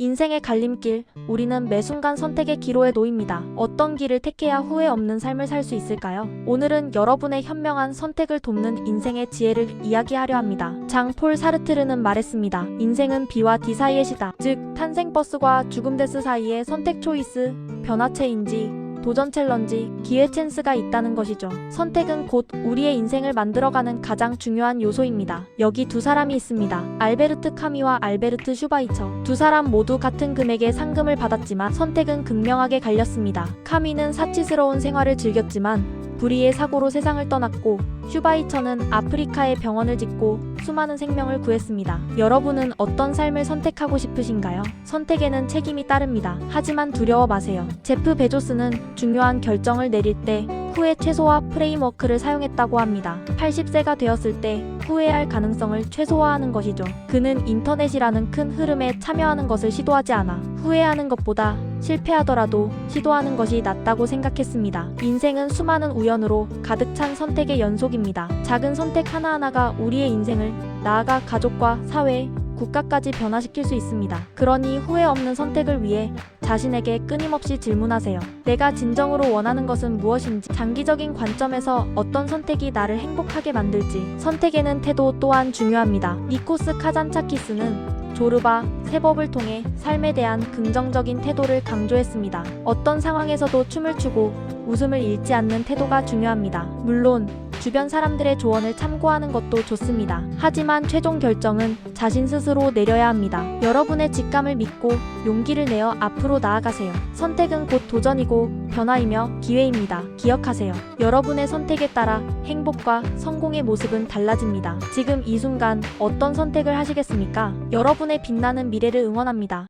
인생의 갈림길, 우리는 매 순간 선택의 기로에 놓입니다. 어떤 길을 택해야 후회 없는 삶을 살 수 있을까요? 오늘은 여러분의 현명한 선택을 돕는 인생의 지혜를 이야기하려 합니다. 장폴 사르트르는 말했습니다. 인생은 B와 D 사이의 시다. 즉, 탄생 버스와 죽음 데스 사이의 선택 초이스, 변화체인지, 도전 챌린지, 기회 찬스가 있다는 것이죠. 선택은 곧 우리의 인생을 만들어가는 가장 중요한 요소입니다. 여기 두 사람이 있습니다. 알베르트 카미와 알베르트 슈바이처. 두 사람 모두 같은 금액의 상금을 받았지만 선택은 극명하게 갈렸습니다. 카미는 사치스러운 생활을 즐겼지만 불의의 사고로 세상을 떠났고 슈바이처는 아프리카에 병원을 짓고 수많은 생명을 구했습니다. 여러분은 어떤 삶을 선택하고 싶으신가요? 선택에는 책임이 따릅니다. 하지만 두려워 마세요. 제프 베조스는 중요한 결정을 내릴 때 후회 최소화 프레임워크를 사용했다고 합니다. 80세가 되었을 때 후회할 가능성을 최소화하는 것이죠. 그는 인터넷이라는 큰 흐름에 참여하는 것을 시도하지 않아 후회하는 것보다 실패하더라도 시도하는 것이 낫다고 생각했습니다. 인생은 수많은 우연으로 가득 찬 선택의 연속입니다. 작은 선택 하나하나가 우리의 인생을 나아가 가족과 사회, 국가까지 변화시킬 수 있습니다. 그러니 후회 없는 선택을 위해 자신에게 끊임없이 질문하세요. 내가 진정으로 원하는 것은 무엇인지, 장기적인 관점에서 어떤 선택이 나를 행복하게 만들지, 선택에는 태도 또한 중요합니다. 니코스 카잔차키스는 조르바, 세법을 통해 삶에 대한 긍정적인 태도를 강조했습니다. 어떤 상황에서도 춤을 추고 웃음을 잃지 않는 태도가 중요합니다. 물론 주변 사람들의 조언을 참고하는 것도 좋습니다. 하지만 최종 결정은 자신 스스로 내려야 합니다. 여러분의 직감을 믿고 용기를 내어 앞으로 나아가세요. 선택은 곧 도전이고 변화이며 기회입니다. 기억하세요. 여러분의 선택에 따라 행복과 성공의 모습은 달라집니다. 지금 이 순간 어떤 선택을 하시겠습니까? 여러분의 빛나는 미래를 응원합니다.